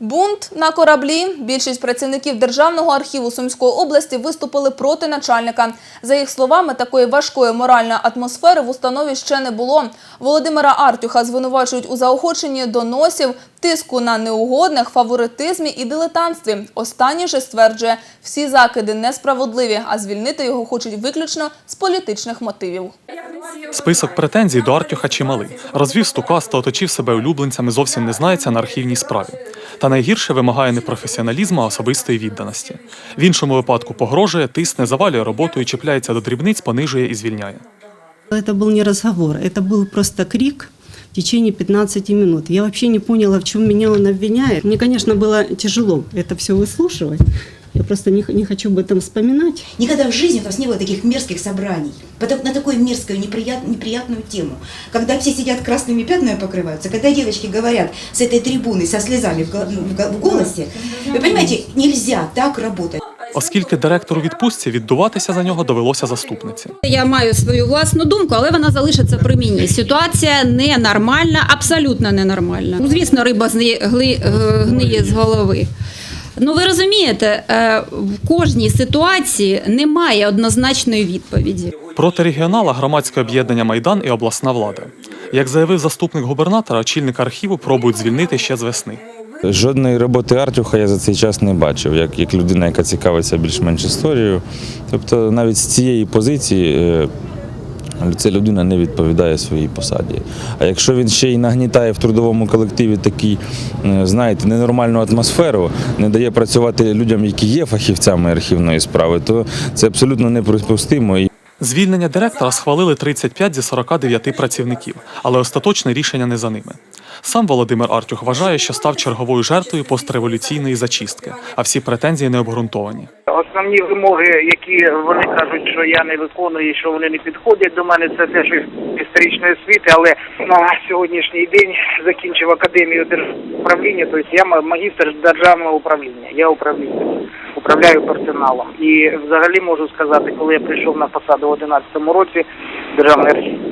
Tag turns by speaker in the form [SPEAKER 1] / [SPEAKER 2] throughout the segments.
[SPEAKER 1] Бунт на кораблі. Більшість працівників Державного архіву Сумської області виступили проти начальника. За їх словами, такої важкої моральної атмосфери в установі ще не було. Володимира Артюха звинувачують у заохоченні доносів, тиску на неугодних, фаворитизмі і дилетантстві. Останній же стверджує, всі закиди несправедливі, а звільнити його хочуть виключно з політичних мотивів.
[SPEAKER 2] Список претензій до Артюха чималий. Розвів стукаст та оточив себе улюбленцями зовсім не знається на архівній справі. Та найгірше вимагає не професіоналізму, а особистої відданості. В іншому випадку погрожує, тисне, завалює роботою, чіпляється до дрібниць, понижує і звільняє.
[SPEAKER 3] Это был не разговор, это был просто крик в течение 15 минут. Я вообще не поняла, в чем меня он обвиняет. Мне, конечно, было тяжело это все выслушивать. Я просто не, х- не хочу об этом вспоминать.
[SPEAKER 4] Никогда в жизни у нас не было таких мерзких собраний потом- на такую мерзкую, неприят- неприятную тему. Когда все сидят красными пятнами покрываются, когда девочки говорят с этой трибуны со слезами в, го- ну, в го- в голосе, вы понимаете, нельзя так работать.
[SPEAKER 2] Оскільки директор у відпустці віддуватися за нього довелося заступниці.
[SPEAKER 5] Я маю свою власну думку, але вона залишиться при мені. Ситуація ненормальна, абсолютно ненормальна. Ну, звісно, риба зни- гли- е, гниє з голови. Ну ви розумієте, е, в кожній ситуації немає однозначної відповіді.
[SPEAKER 2] Проти регіонала громадське об'єднання Майдан і обласна влада. Як заявив заступник губернатора, очільника архіву пробують звільнити ще з весни.
[SPEAKER 6] Жодної роботи Артюха я за цей час не бачив, як, як людина, яка цікавиться більш-менш історією. Тобто навіть з цієї позиції е, ця людина не відповідає своїй посаді. А якщо він ще й нагнітає в трудовому колективі такий, е, знаєте, ненормальну атмосферу, не дає працювати людям, які є фахівцями архівної справи, то це абсолютно неприпустимо.
[SPEAKER 2] Звільнення директора схвалили 35 зі 49 працівників, але остаточне рішення не за ними. Сам Володимир Артюх вважає, що став черговою жертвою постреволюційної зачистки, а всі претензії не обґрунтовані.
[SPEAKER 7] Основні вимоги, які вони кажуть, що я не виконую, що вони не підходять до мене, це теж історичної освіти. Але на сьогоднішній день закінчив академію держуправління, тобто я магістр державного управління. Я управління, управляю персоналом. І взагалі можу сказати, коли я прийшов на посаду в 2011 році, державний архів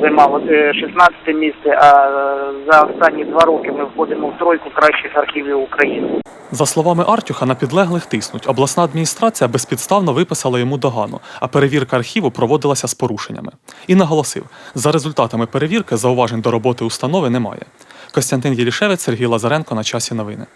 [SPEAKER 7] займав е, 16 місце, а е, за останні два роки ми входимо в тройку кращих архівів України.
[SPEAKER 2] За словами Артюха, на підлеглих тиснуть. Обласна адміністрація безпідставно виписала йому догану, а перевірка архіву проводилася з порушеннями. І наголосив, за результатами перевірки зауважень до роботи установи немає. Костянтин Єлішевець, Сергій Лазаренко на часі новини.